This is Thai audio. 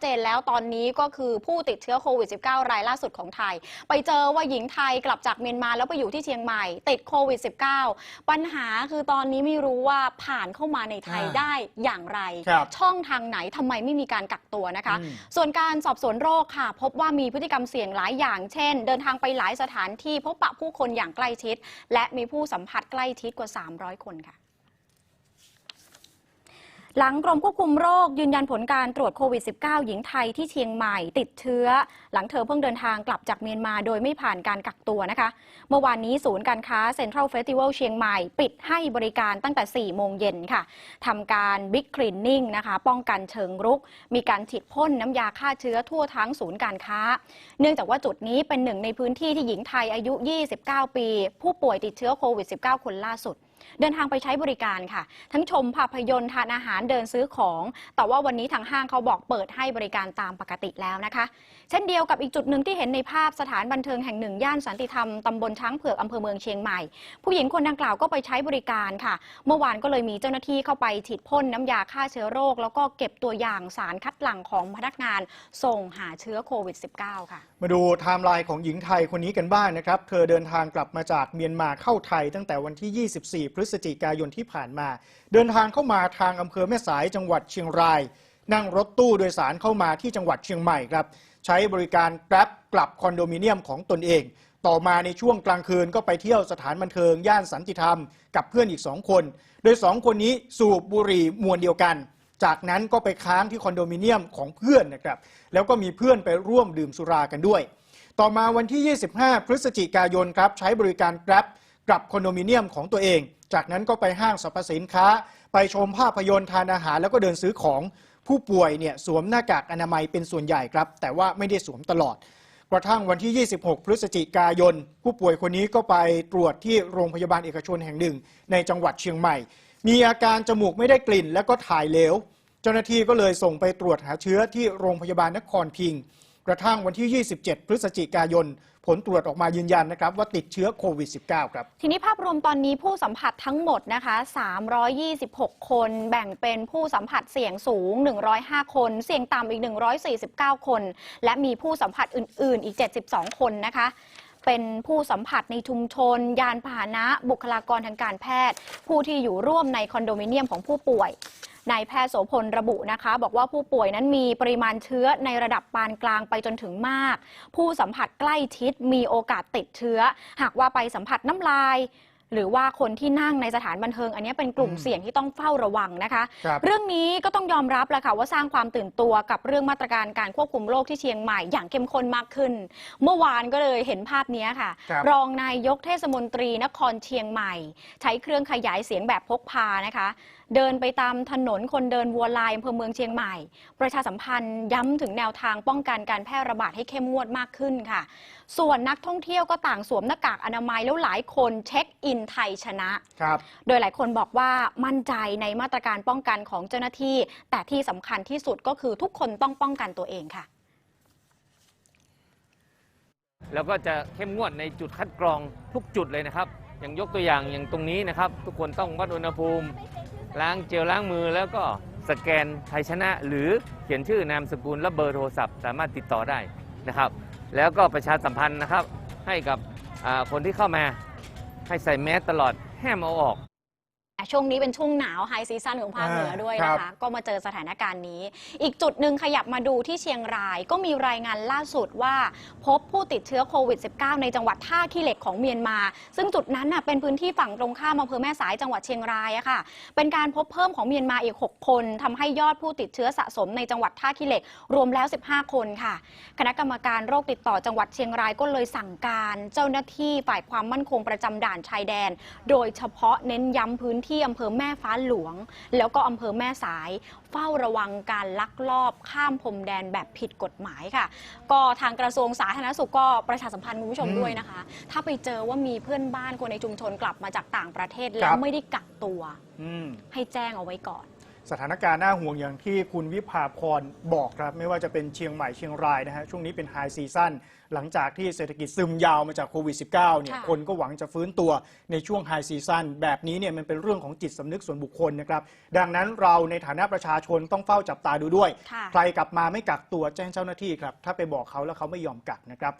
เจนแล้วตอนนี้ก็คือผู้ติดเชื้อโควิด -19 รายล่าสุดของไทย ไปเจอว่าหญิงไทยกลับจากเมียนมาแล้วไปอยู่ที่เชียงใหม่ ติดโควิด -19 ปัญหาคือตอนนี้ไม่รู้ว่าผ่านเข้ามาในไทยอ่าได้อย่างไรครับช่องทางไหนทำไมไม่มีการกักตัวนะคะอืมส่วนการสอบสวนโรคค่ะ พบว่ามีพฤติกรรมเสี่ยงหลายอย่าง เช่น เดินทางไปหลายสถานที่พบปะผู้คนอย่างใกล้ชิด และมีผู้สัมผัสใกล้ชิดกว่า 300 คนค่ะ หลังกรมควบคุมโรคยืนยันผลการตรวจโควิด -19 หญิงไทยที่เชียงใหม่ติดเชื้อ หลังเธอเพิ่งเดินทางกลับจากเมียนมาโดยไม่ผ่านการกักตัวนะคะ เมื่อวานนี้ศูนย์การค้าเซ็นทรัลเฟสติวัลเชียงใหม่ ปิดให้บริการตั้งแต่ 4 โมงเย็นค่ะทำการบิ๊กคลีนนิ่งนะคะ ป้องกันเชิงรุก มีการฉีดพ่นน้ำยาฆ่าเชื้อทั่วทั้งศูนย์การค้า เนื่องจากว่าจุดนี้เป็นหนึ่งในพื้นที่ที่หญิงไทยอายุ 29 ปี ผู้ป่วยติดเชื้อโควิด -19 คนล่าสุด เดินทางไปใช้บริการค่ะ ทั้งชมภาพยนตร์ทานอาหารเดินซื้อของ แต่ว่าวันนี้ทางห้างเขาบอกเปิดให้บริการตามปกติแล้วนะคะ เช่นเดียวกับอีกจุดหนึ่งที่เห็นในภาพสถานบันเทิงแห่งหนึ่งย่านสันติธรรมตำบลช้างเผือกอำเภอเมืองเชียงใหม่ ผู้หญิงคนดังกล่าวก็ไปใช้บริการค่ะ เมื่อวานก็เลยมีเจ้าหน้าที่เข้าไปฉีดพ่นน้ำยาฆ่าเชื้อโรค แล้วก็เก็บตัวอย่างสารคัดหลั่งของพนักงาน ส่งหาเชื้อโควิด -19 ค่ะ มาดูไทม์ไลน์ของหญิงไทยคนนี้กันบ้างนะครับ เธอเดินทางกลับมาจากเมียนมาเข้าไทยตั้งแต่วันที่ 24พฤศจิกายนที่ผ่านมา เดินทางเข้ามาทางอำเภอแม่สายจังหวัดเชียงราย นั่งรถตู้โดยสารเข้ามาที่จังหวัดเชียงใหม่ครับ ใช้บริการแกร็บกลับคอนโดมิเนียมของตนเอง ต่อมาในช่วงกลางคืนก็ไปเที่ยวสถานบันเทิงย่านสันติธรรม กับเพื่อนอีก2คน โดย2คนนี้สูบบุหรี่มวลเดียวกันจากนั้นก็ไปค้างที่คอนโดมิเนียมของเพื่อนนะครับ แล้วก็มีเพื่อนไปร่วมดื่มสุรากันด้วย ต่อมาวันที่ 25 พฤศจิกายนครับ ใช้บริการ Grab กลับคอนโดมิเนียมของตัวเอง จากนั้นก็ไปห้างสรรพสินค้า ไปชมภาพยนตร์ทานอาหาร แล้วก็เดินซื้อของผู้ป่วยเนี่ยสวมหน้ากากอนามัยเป็นส่วนใหญ่ครับ แต่ว่าไม่ได้สวมตลอด กระทั่งวันที่ 26 พฤศจิกายน ผู้ป่วยคนนี้ก็ไปตรวจที่โรงพยาบาลเอกชนแห่งหนึ่ง ในจังหวัดเชียงใหม่ มีอาการจมูกไม่ได้กลิ่น แล้วก็ถ่ายเหลว เจ้าหน้าที่ก็เลยส่งไปตรวจหาเชื้อที่โรงพยาบาลนครพิงค์ กระทั่งวันที่ 27 พฤศจิกายน ผลตรวจออกมายืนยันนะครับว่าติดเชื้อโควิด -19 ครับ ทีนี้ภาพรวมตอนนี้ผู้สัมผัสทั้งหมดนะคะ 326 คนแบ่งเป็นผู้สัมผัสเสี่ยงสูง 105 คน เสี่ยงต่ำอีก 149 คน และมีผู้สัมผัสอื่น ๆ อีก 72 คนนะคะเป็นผู้สัมผัสในชุมชน ยานพาหนะ บุคลากรทางการแพทย์ ผู้ที่อยู่ร่วมในคอนโดมิเนียมของผู้ป่วย นายแพทย์โสพลระบุนะคะ บอกว่าผู้ป่วยนั้นมีปริมาณเชื้อในระดับปานกลางไปจนถึงมาก ผู้สัมผัสใกล้ชิดมีโอกาสติดเชื้อ หากว่าไปสัมผัสน้ำลายหรือว่าคนที่นั่งในสถานบันเทิง อันนี้เป็นกลุ่มอืมเสี่ยงที่ต้องเฝ้าระวังนะคะครับเรื่องนี้ก็ต้องยอมรับแหละค่ะว่าสร้างความตื่นตัวกับเรื่องมาตรการการควบคุมโรคที่เชียงใหม่อย่างเข้มข้นมากขึ้น เมื่อวานก็เลยเห็นภาพนี้ค่ะครับรองนายยกเทศมนตรีนครเชียงใหม่ ใช้เครื่องขยายเสียงแบบพกพานะคะ เดินไปตามถนนคนเดินวัวลายอำเภอเมืองเชียงใหม่ ประชาสัมพันธ์ย้ำถึงแนวทางป้องกันการแพร่ระบาดให้เข้มงวดมากขึ้นค่ะ ส่วนนักท่องเที่ยวก็ต่างสวมหน้ากากอนามัยแล้วหลายคนเช็คอินไทยชนะครับ โดยหลายคนบอกว่ามั่นใจในมาตรการป้องกันของเจ้าหน้าที่ แต่ที่สำคัญที่สุดก็คือทุกคนต้องป้องกันตัวเองค่ะ แล้วก็จะเข้มงวดในจุดคัดกรองทุกจุดเลยนะครับ อย่างยกตัวอย่างอย่างตรงนี้นะครับ ทุกคนต้องวัดอุณหภูมิ ล้างเจลล้างมือแล้วก็สแกนไทยชนะ หรือเขียนชื่อนามสกุลและเบอร์โทรศัพท์ สามารถติดต่อได้นะครับ แล้วก็ประชาสัมพันธ์นะครับ ให้กับคนที่เข้ามาให้ใส่แมสตลอดห้ามเอาออก ช่วงนี้เป็นช่วงหนาวไฮซีซั่นของภาคเหนือด้วยนะครัคะบก็มาเจอสถานการณ์นี้ อีกจุดหนึ่งขยับมาดูที่เชียงราย ก็มีรายงานล่าสุดว่า พบผู้ติดเชื้อโควิด -19 ในจังหวัดท่าขี้เหล็กของเมียนมา ซึ่งจุดนั้นน่ะเป็นพื้นที่ฝั่งตรงข้ามอำเภอแม่สายจังหวัดเชียงรายอะค่ะ เป็นการพบเพิ่มของเมียนมาอีก 6 คนทำให้ยอดผู้ติดเชื้อสะสมในจังหวัดท่าขี้เหล็ก รวมแล้ว 15 คนค่ะ คณะกรรมการโรคติดต่อจังหวัดเชียงรายก็เลยสั่งการ เจ้าหน้าที่ฝ่ายความมั่นคงประจำด่านชายแดน โดยเฉพาะเน้นย้ำพื้นที่อำเภอแม่ฟ้าหลวง แล้วก็อำเภอแม่สาย เฝ้าระวังการลักลอบข้ามพรมแดนแบบผิดกฎหมายค่ะ ก็ทางกระทรวงสาธารณสุขก็ประชาสัมพันธ์คุณผู้ชมอืมด้วยนะคะ ถ้าไปเจอว่ามีเพื่อนบ้านคนในชุมชนกลับมาจากต่างประเทศครัแล้วบไม่ได้กักตัว อืม ให้แจ้งเอาไว้ก่อน สถานการณ์น่าห่วงอย่างที่คุณวิภาพรบอกครับ ไม่ว่าจะเป็นเชียงใหม่เชียงรายนะฮะช่วงนี้เป็นไฮซีซั่นหลังจากที่เศรษฐกิจซึมยาวมาจากโควิด -19 เนี่ยค่ะคนก็หวังจะฟื้นตัวในช่วงไฮซีซั่นแบบนี้เนี่ยมันเป็นเรื่องของจิตสำนึกส่วนบุคคลนะครับดังนั้นเราในฐานะประชาชนต้องเฝ้าจับตาดูด้วยค่ะใครกลับมาไม่กักตัวแจ้งเจ้าหน้าที่ครับถ้าไปบอกเขาแล้วเขาไม่ยอมกักนะครับ